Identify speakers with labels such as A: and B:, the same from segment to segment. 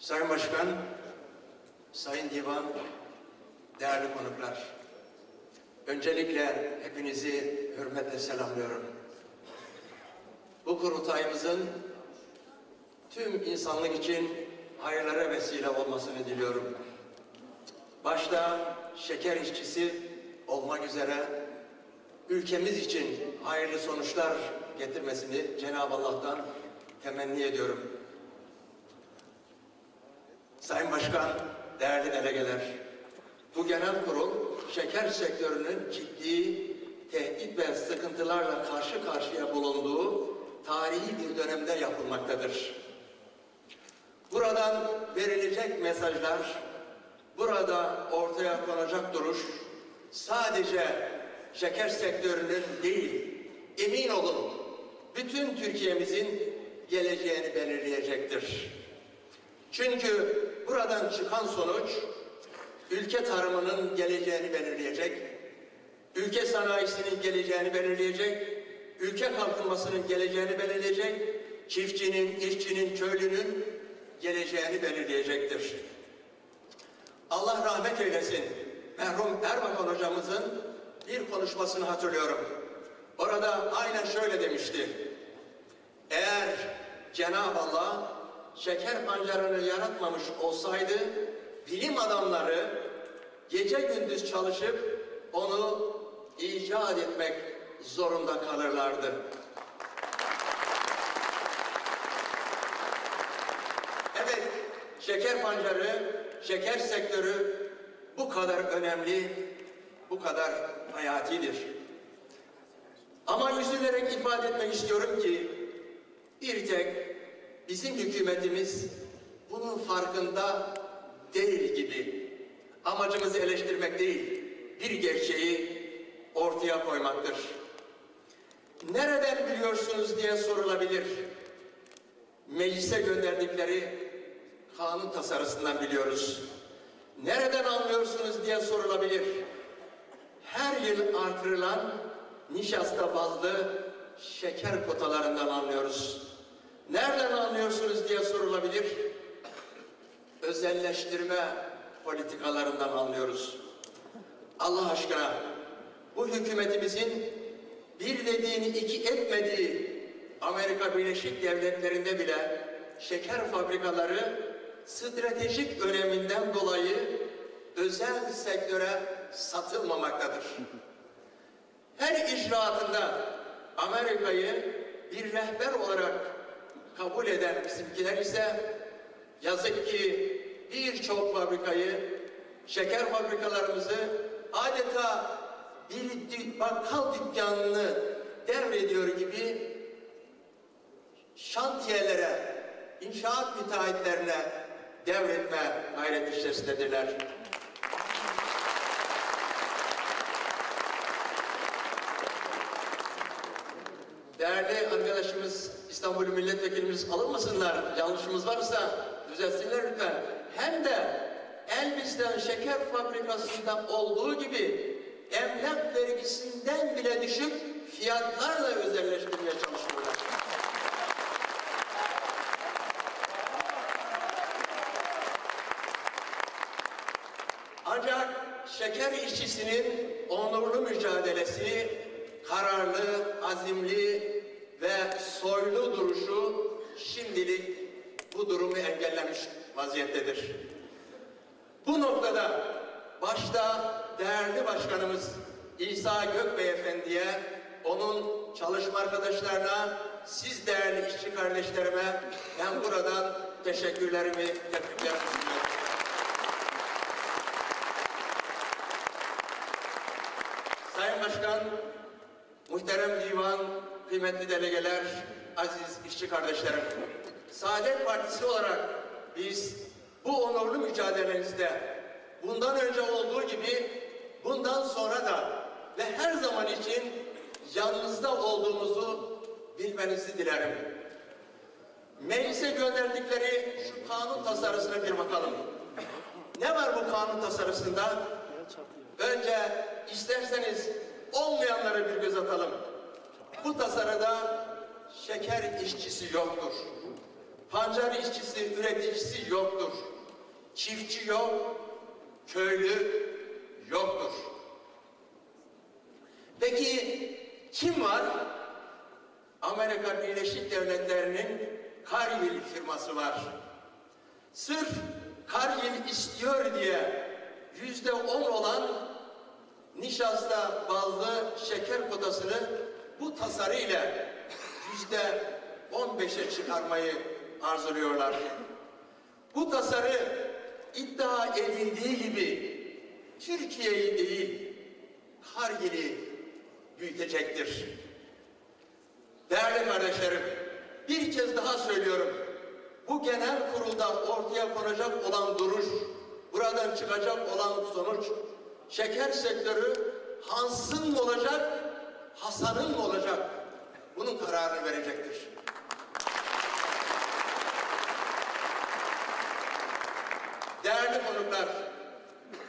A: Sayın Başkan, Sayın Divan, değerli konuklar. Öncelikle hepinizi hürmetle selamlıyorum. Bu kurultayımızın tüm insanlık için hayırlara vesile olmasını diliyorum. Başta şeker işçisi olmak üzere ülkemiz için hayırlı sonuçlar getirmesini Cenab-ı Allah'tan temenni ediyorum. Sayın Başkan, değerli delegeler, bu genel kurul şeker sektörünün ciddi tehdit ve sıkıntılarla karşı karşıya bulunduğu tarihi bir dönemde yapılmaktadır. Buradan verilecek mesajlar, burada ortaya konacak duruş sadece şeker sektörünün değil, emin olun bütün Türkiye'mizin geleceğini belirleyecektir. Çünkü buradan çıkan sonuç ülke tarımının geleceğini belirleyecek, ülke sanayisinin geleceğini belirleyecek, ülke kalkınmasının geleceğini belirleyecek, çiftçinin, işçinin, köylünün geleceğini belirleyecektir. Allah rahmet eylesin. Merhum Erbakan hocamızın bir konuşmasını hatırlıyorum. Orada aynen şöyle demişti. Eğer Cenab-ı Allah şeker pancarını yaratmamış olsaydı bilim adamları gece gündüz çalışıp onu icat etmek zorunda kalırlardı. Evet, şeker pancarı, şeker sektörü bu kadar önemli, bu kadar hayatidir. Ama üzülerek ifade etmek istiyorum ki bir tek bizim hükümetimiz bunun farkında değil gibi. Amacımızı eleştirmek değil, bir gerçeği ortaya koymaktır. Nereden biliyorsunuz diye sorulabilir. Meclise gönderdikleri kanun tasarısından biliyoruz. Nereden anlıyorsunuz diye sorulabilir. Her yıl artırılan nişasta bazlı şeker kotalarından anlıyoruz. Nereden anlıyorsunuz diye sorulabilir. Özelleştirme politikalarından anlıyoruz. Allah aşkına bu hükümetimizin bir dediğini iki etmediği Amerika Birleşik Devletleri'nde bile şeker fabrikaları stratejik öneminden dolayı özel sektöre satılmamaktadır. Her icraatında Amerika'yı bir rehber olarak kabul eden bizimkiler ise yazık ki birçok fabrikayı, şeker fabrikalarımızı adeta bir bakkal dükkanını devrediyor gibi şantiyelere, inşaat müteahhitlerine devretme gayret içerisindedirler. Değerli arkadaşımız İstanbul Milletvekilimiz alınmasınlar. Yanlışımız varsa düzelsinler lütfen. Hem de Elbistan Şeker Fabrikası'nda olduğu gibi emlak vergisinden bile düşük fiyatlarla özelleştirmeye çalışıyorlar. Ancak şeker işçisinin onurlu mücadelesi, kararlı, azimli soylu duruşu şimdilik bu durumu engellemiş vaziyettedir. Bu noktada başta değerli başkanımız İsa Gökbey Efendi'ye, onun çalışma arkadaşlarına, siz değerli işçi kardeşlerime ben buradan teşekkürlerimi, tebriklerimi sunuyorum. Sayın Başkan, muhterem divan, kıymetli delegeler, aziz işçi kardeşlerim. Saadet Partisi olarak biz bu onurlu mücadelenizde bundan önce olduğu gibi bundan sonra da ve her zaman için yanınızda olduğumuzu bilmenizi dilerim. Meclise gönderdikleri şu kanun tasarısına bir bakalım. Ne var bu kanun tasarısında? Önce isterseniz olmayanlara bir göz atalım. Bu tasarıda şeker işçisi yoktur. Pancar işçisi, üreticisi yoktur. Çiftçi yok, köylü yoktur. Peki kim var? Amerika Birleşik Devletleri'nin Cargill firması var. Sırf Cargill istiyor diye yüzde on olan nişasta bazlı şeker kotasını bu tasarıyla yüzde on beşe çıkarmayı arzuluyorlar. Bu tasarı iddia edildiği gibi Türkiye'yi değil, Kargil'i büyütecektir. Değerli kardeşlerim, bir kez daha söylüyorum. Bu genel kurulda ortaya konacak olan duruş, buradan çıkacak olan sonuç, şeker sektörü Hans'ın olacak, Hasan'ın mı olacak? Bunun kararını verecektir. Değerli konuklar,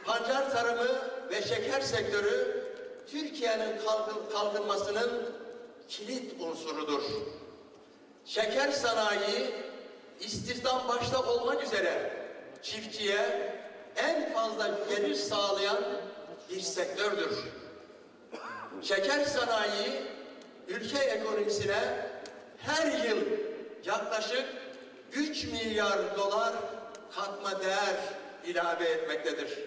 A: pancar tarımı ve şeker sektörü Türkiye'nin kalkın, kalkınmasının kilit unsurudur. Şeker sanayi istihdam başta olmak üzere çiftçiye en fazla gelir sağlayan bir sektördür. Şeker sanayi ülke ekonomisine her yıl yaklaşık 3 milyar dolar katma değer ilave etmektedir.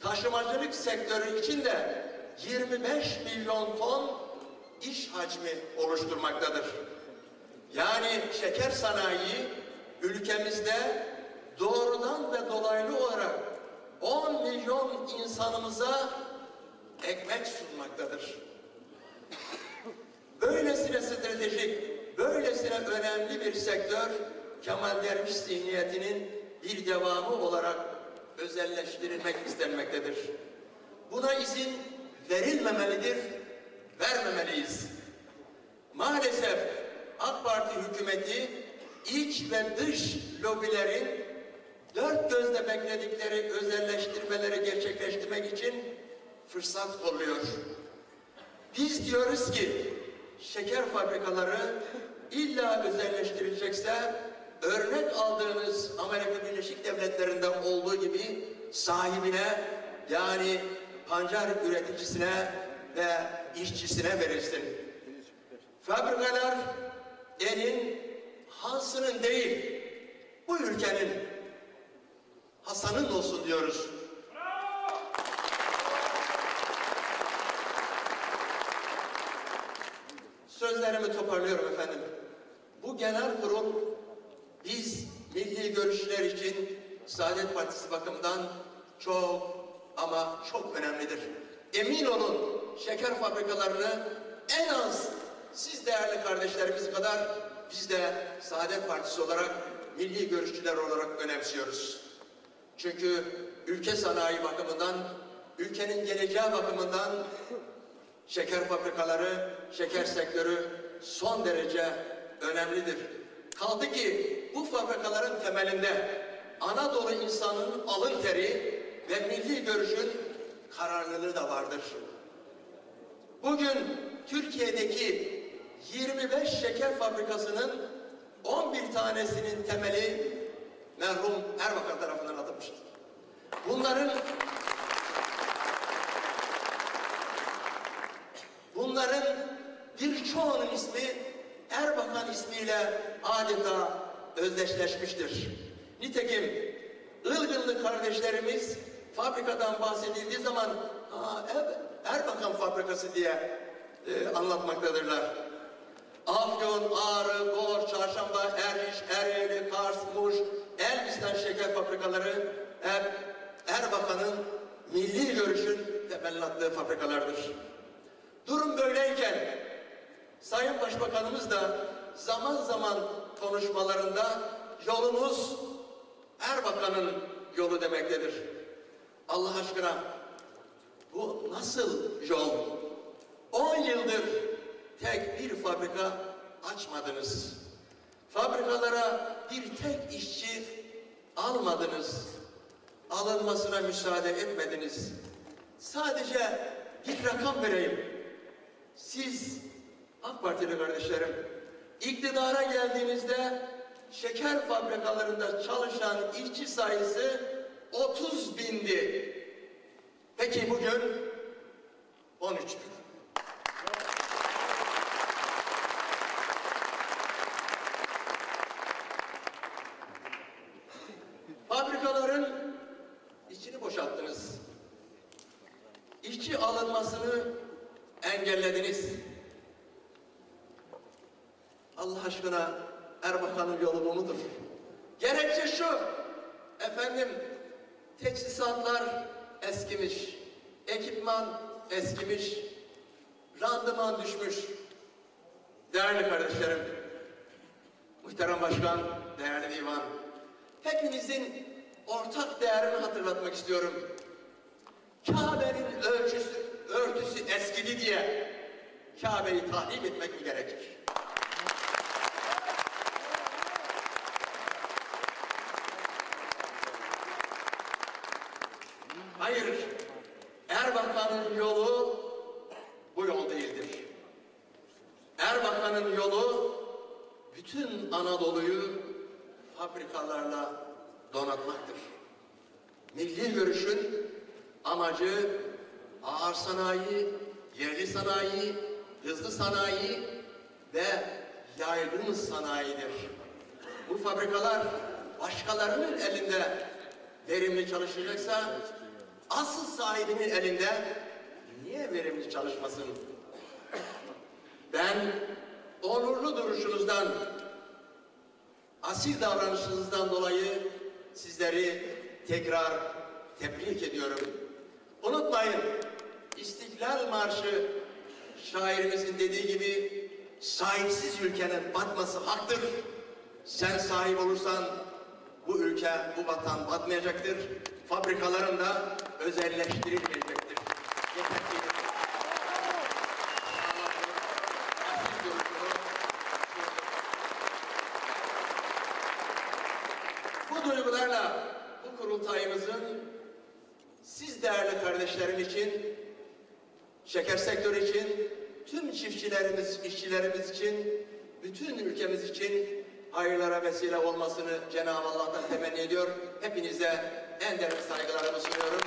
A: Taşımacılık sektörü için de 25 milyon ton iş hacmi oluşturmaktadır. Yani şeker sanayi ülkemizde doğrudan ve dolaylı olarak 10 milyon insanımıza ekmek sunmaktadır. Böylesine stratejik, böylesine önemli bir sektör Kemal Derviş zihniyetinin bir devamı olarak özelleştirilmek istenmektedir. Buna izin verilmemelidir, vermemeliyiz. Maalesef AK Parti hükümeti iç ve dış lobilerin dört gözle bekledikleri özelleştirmeleri gerçekleştirmek için fırsat kolluyor. Biz diyoruz ki şeker fabrikaları illa özelleştirilecekse örnek aldığınız Amerika Birleşik Devletleri'nden olduğu gibi sahibine yani pancar üreticisine ve işçisine verilsin. Fabrikalar elin Hans'ının değil, bu ülkenin Hasan'ın olsun diyoruz. Sözlerimi toparlıyorum efendim. Bu genel kurul biz milli görüşler için Saadet Partisi bakımından çok ama çok önemlidir. Emin olun şeker fabrikalarını en az siz değerli kardeşlerimiz kadar biz de Saadet Partisi olarak milli görüşçüler olarak önemsiyoruz. Çünkü ülke sanayi bakımından, ülkenin geleceği bakımından şeker fabrikaları, şeker sektörü son derece önemlidir. Kaldı ki bu fabrikaların temelinde Anadolu insanının alın teri ve milli görüşün kararlılığı da vardır. Bugün Türkiye'deki 25 şeker fabrikasının 11 tanesinin temeli merhum Erbakan tarafından atılmıştır. Bunların bunların birçoğunun ismi Erbakan ismiyle adeta özdeşleşmiştir. Nitekim Ilgınlı kardeşlerimiz fabrikadan bahsedildiği zaman evet, Erbakan fabrikası diye e, anlatmaktadırlar. Afyon, Ağrı, Bor, Çarşamba, Erciş, Ereğli, Kars, Muş, Elbistan şeker fabrikaları hep Erbakan'ın milli görüşün temelini attığı fabrikalardır. Durum böyleyken Sayın Başbakanımız da zaman zaman konuşmalarında yolumuz Erbakan'ın yolu demektedir. Allah aşkına bu nasıl yol? 10 yıldır tek bir fabrika açmadınız. Fabrikalara bir tek işçi almadınız. Alınmasına müsaade etmediniz. Sadece bir rakam vereyim. Siz AK Partili kardeşlerim iktidara geldiğinizde şeker fabrikalarında çalışan işçi sayısı 30 bindi. Peki bugün 13 bin. Fabrikaların içini boşalttınız. İşçi alınmasını engellediniz. Allah aşkına Erbakan'ın yolu bu mudur? Gerekçe şu, efendim teçhizatlar eskimiş, ekipman eskimiş, randıman düşmüş. Değerli kardeşlerim, muhterem başkan, değerli divan, hepinizin ortak değerini hatırlatmak istiyorum. Kabe'nin ölçüsü, örtüsü eskidi diye Kabe'yi tahrip etmek mi gerekir? Hayır, Erbakan'ın yolu bu yol değildir. Erbakan'ın yolu bütün Anadolu'yu fabrikalarla donatmaktır. Milli görüşün amacı ağır sanayi, yerli sanayi, hızlı sanayi ve yaygın sanayidir. Bu fabrikalar başkalarının elinde verimli çalışacaksa asıl sahibinin elinde niye verimli çalışmasın? Ben onurlu duruşunuzdan, asil davranışınızdan dolayı sizleri tekrar tebrik ediyorum. Unutmayın, İstiklal Marşı şairimizin dediği gibi sahipsiz ülkenin batması haktır. Sen sahip olursan bu ülke, bu vatan batmayacaktır. Fabrikaların da özelleştirilmeyecektir. Bu duygularla bu kurultayımızın siz değerli kardeşlerim için, şeker sektörü için, tüm çiftçilerimiz, işçilerimiz için, bütün ülkemiz için hayırlara vesile olmasını Cenab-ı Allah'tan temenni ediyor. Hepinize en derin saygılarımı sunuyorum.